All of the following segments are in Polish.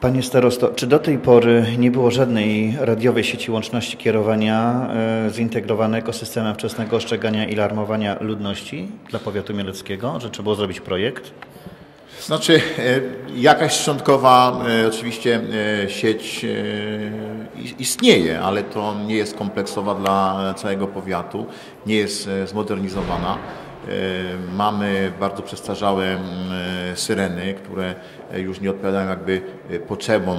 Panie starosto, czy do tej pory nie było żadnej radiowej sieci łączności kierowania e, zintegrowanego systemem wczesnego ostrzegania i alarmowania ludności dla powiatu mieleckiego, że trzeba było zrobić projekt? Znaczy, e, jakaś szczątkowa e, oczywiście sieć istnieje, ale to nie jest kompleksowa dla całego powiatu, nie jest zmodernizowana. Mamy bardzo przestarzałe syreny, które już nie odpowiadają jakby potrzebom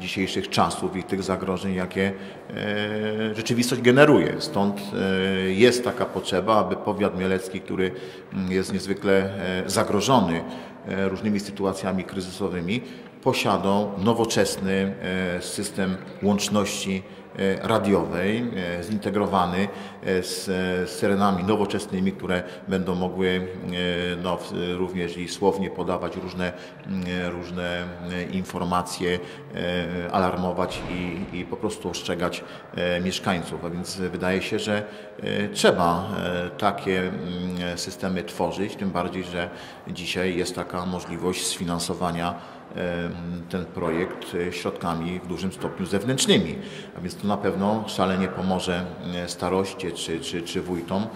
dzisiejszych czasów i tych zagrożeń, jakie rzeczywistość generuje. Stąd jest taka potrzeba, aby powiat mielecki, który jest niezwykle zagrożony E, różnymi sytuacjami kryzysowymi, posiadą nowoczesny e, system łączności e, radiowej, zintegrowany z syrenami nowoczesnymi, które będą mogły no, również i słownie podawać różne, różne informacje, alarmować i, i po prostu ostrzegać mieszkańców. A więc wydaje się, że trzeba takie systemy tworzyć, tym bardziej, że dzisiaj jest taka możliwość sfinansowania ten projekt e, środkami w dużym stopniu zewnętrznymi. A więc to na pewno szalenie pomoże e, staroście czy, czy, czy wójtom e,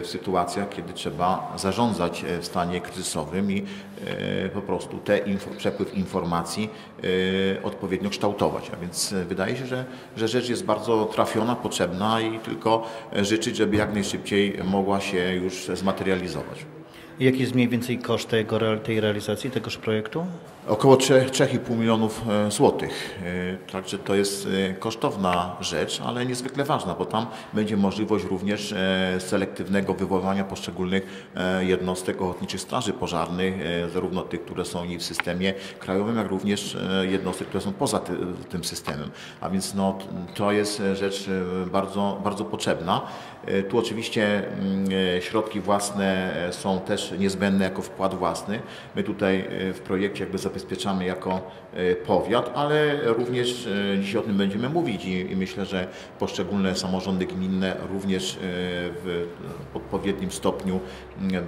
w sytuacjach, kiedy trzeba zarządzać w stanie kryzysowym i po prostu ten przepływ informacji odpowiednio kształtować. A więc wydaje się, że, że rzecz jest bardzo trafiona, potrzebna i tylko życzyć, żeby jak najszybciej mogła się już zmaterializować. Jaki jest mniej więcej koszt tego, tej realizacji tegoż projektu? Około 3,5 milionów e, złotych. E, także to jest e, kosztowna rzecz, ale niezwykle ważna, bo tam będzie możliwość również selektywnego wywoływania poszczególnych jednostek ochotniczych straży pożarnych, zarówno tych, które są w systemie krajowym, jak również jednostek, które są poza ty, tym systemem. A więc no, to jest rzecz bardzo, bardzo potrzebna. Tu oczywiście mm, środki własne są też niezbędne jako wkład własny. My tutaj w projekcie jakby zabezpieczamy jako e, powiat, ale również e, dzisiaj o tym będziemy mówić i, myślę, że poszczególne samorządy gminne również e, w odpowiednim stopniu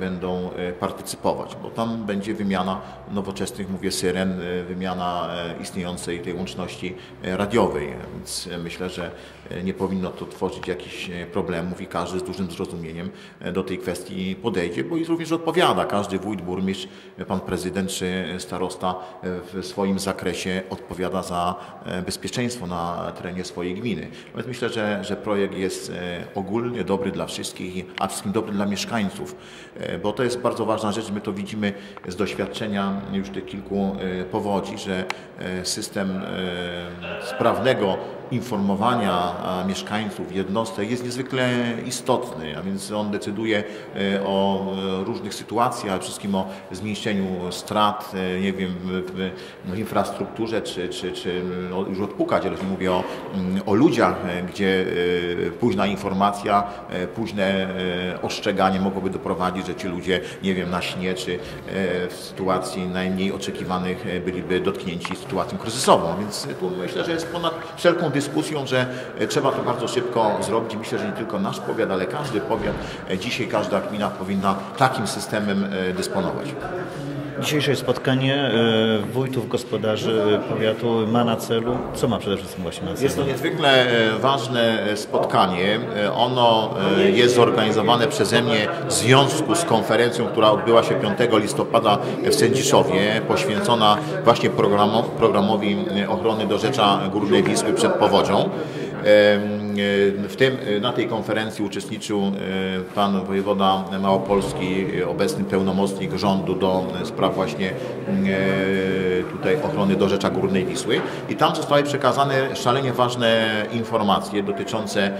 będą partycypować, bo tam będzie wymiana nowoczesnych, mówię, syren, wymiana istniejącej tej łączności radiowej, więc myślę, że nie powinno to tworzyć jakichś problemów i każdy z dużym zrozumieniem do tej kwestii podejdzie, bo i również odpowiada. Każdy wójt, burmistrz, pan prezydent czy starosta w swoim zakresie odpowiada za e, bezpieczeństwo na terenie swojej gminy. Więc myślę, że, że projekt jest e, ogólnie dobry dla wszystkich, a wszystkim dobry dla mieszkańców, e, bo to jest bardzo ważna rzecz. My to widzimy z doświadczenia już tych kilku powodzi, że system sprawnego informowania mieszkańców, jednostek jest niezwykle istotny, a więc on decyduje o różnych sytuacjach, przede wszystkim o zmniejszeniu strat, nie wiem, w, infrastrukturze, czy, czy, czy już odpukać, ale mówię o, mm, o ludziach, e, gdzie e, późna informacja, e, późne ostrzeganie mogłoby doprowadzić, że ci ludzie, nie wiem, na śnie, czy w sytuacji najmniej oczekiwanych byliby dotknięci sytuacją kryzysową. Więc tu myślę, że jest ponad wszelką dyskusją, że trzeba to bardzo szybko zrobić. Myślę, że nie tylko nasz powiat, ale każdy powiat, dzisiaj każda gmina powinna takim systemem dysponować. Dzisiejsze spotkanie e, wójtów gospodarzy powiatu ma na celu, co ma przede wszystkim właśnie na celu? Jest to niezwykle e, ważne spotkanie. E, ono jest zorganizowane przeze mnie w związku z konferencją, która odbyła się 5 listopada w Sędziszowie, poświęcona właśnie programowi ochrony do Rzecza Górnej Wisły przed powodzią. W tym, na tej konferencji uczestniczył pan wojewoda Małopolski, obecny pełnomocnik rządu do spraw właśnie tutaj ochrony do Rzecza Górnej Wisły. I tam zostały przekazane szalenie ważne informacje dotyczące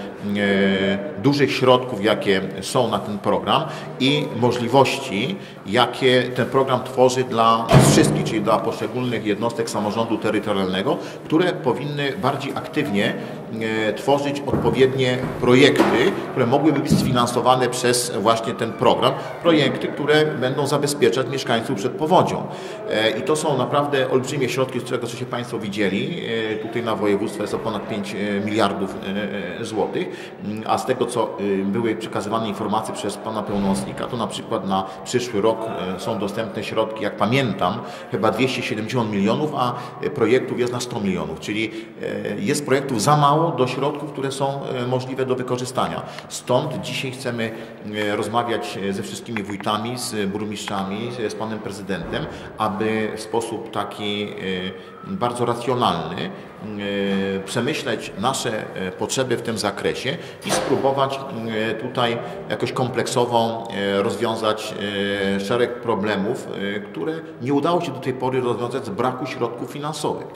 dużych środków, jakie są na ten program i możliwości, jakie ten program tworzy dla wszystkich, czyli dla poszczególnych jednostek samorządu terytorialnego, które powinny bardziej aktywnie e, tworzyć odpowiednie projekty, które mogłyby być sfinansowane przez właśnie ten program. Projekty, które będą zabezpieczać mieszkańców przed powodzią. E, I to są naprawdę olbrzymie środki, z którego się Państwo widzieli. E, Tutaj na województwo jest to ponad 5 e, miliardów e, e, złotych, Mm, a z tego co e, były przekazywane informacje przez Pana Pełnomocnika, to na przykład na przyszły rok e, są dostępne środki, jak pamiętam, chyba 270 milionów, a e, projektów jest na 100 milionów, czyli e, jest projektów za mało do środków, które są e, możliwe do wykorzystania. Stąd dzisiaj chcemy e, rozmawiać e, ze wszystkimi wójtami, z burmistrzami, z panem prezydentem, aby w sposób taki bardzo racjonalny przemyśleć nasze potrzeby w tym zakresie i spróbować tutaj jakoś kompleksowo rozwiązać szereg problemów, które nie udało się do tej pory rozwiązać z braku środków finansowych.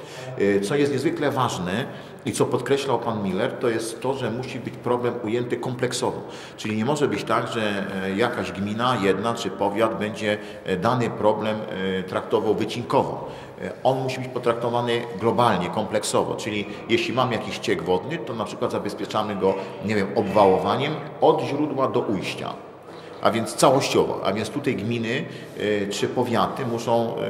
Co jest niezwykle ważne i co podkreślał pan Miller, to jest to, że musi być problem ujęty kompleksowo. Czyli nie może być tak, że e, jakaś gmina, jedna czy powiat będzie e, dany problem e, traktował wycinkowo. On musi być potraktowany globalnie, kompleksowo, czyli jeśli mam jakiś ciek wodny, to na przykład zabezpieczamy go, nie wiem, obwałowaniem od źródła do ujścia. A więc całościowo, a więc tutaj gminy e, czy powiaty muszą e,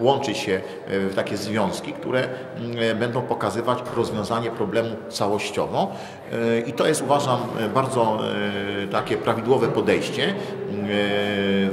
łączyć się e, w takie związki, które mm, będą pokazywać rozwiązanie problemu całościowo. E, I to jest uważam e, bardzo e, takie prawidłowe podejście.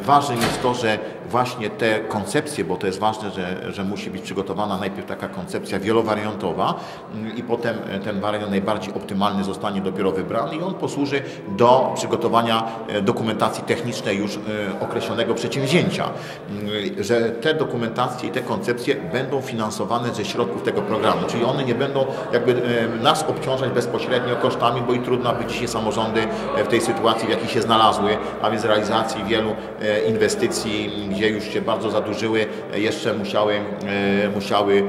Ważne jest to, że właśnie te koncepcje, bo to jest ważne, że, że musi być przygotowana najpierw taka koncepcja wielowariantowa mm, i potem ten wariant najbardziej optymalny zostanie dopiero wybrany i on posłuży do przygotowania dokumentacji technicznej już określonego przedsięwzięcia. Mm, Że te dokumentacje i te koncepcje będą finansowane ze środków tego programu, czyli one nie będą jakby nas obciążać bezpośrednio kosztami, bo i trudno, aby dzisiaj samorządy e, w tej sytuacji, w jakiej się znalazły, a więc realizacji wielu e, inwestycji, gdzie już się bardzo zadłużyły, e, jeszcze musiały, musiały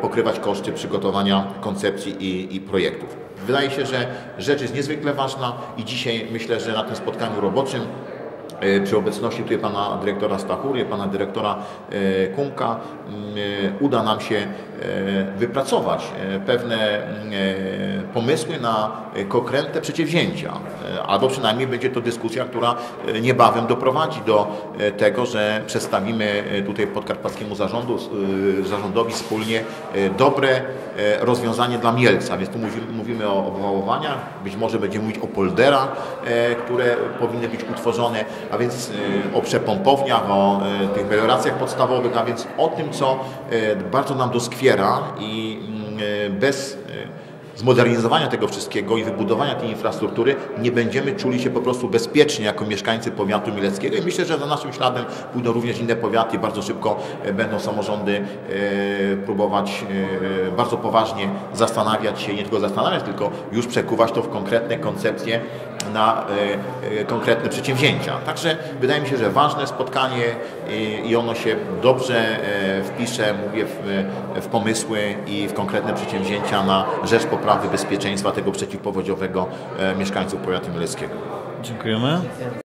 pokrywać koszty przygotowania koncepcji i, i projektów. Wydaje się, że rzecz jest niezwykle ważna i dzisiaj myślę, że na tym spotkaniu roboczym przy obecności tutaj pana dyrektora Stachury, pana dyrektora e, Kunka m, e, uda nam się e, wypracować e, pewne m, e, pomysły na e, konkretne przedsięwzięcia. E, Albo przynajmniej będzie to dyskusja, która e, niebawem doprowadzi do e, tego, że przedstawimy e, tutaj podkarpackiemu zarządu, e, zarządowi wspólnie e, dobre e, rozwiązanie dla Mielca. Więc tu mówimy, mówimy o obwałowaniach, być może będziemy mówić o polderach, e, które powinny być utworzone, a więc e, o przepompowniach, o e, tych melioracjach podstawowych, a więc o tym, co e, bardzo nam doskwiera i mm, bez zmodernizowania tego wszystkiego i wybudowania tej infrastruktury nie będziemy czuli się po prostu bezpiecznie jako mieszkańcy powiatu mieleckiego i myślę, że za naszym śladem pójdą również inne powiaty. Bardzo szybko będą samorządy próbować bardzo poważnie zastanawiać się, nie tylko zastanawiać, tylko już przekuwać to w konkretne koncepcje na e, e, konkretne przedsięwzięcia. Także wydaje mi się, że ważne spotkanie i, ono się dobrze e, wpisze, mówię, w, w pomysły i w konkretne przedsięwzięcia na rzecz poprawy bezpieczeństwa tego przeciwpowodziowego mieszkańców powiatu mieleckiego. Dziękujemy.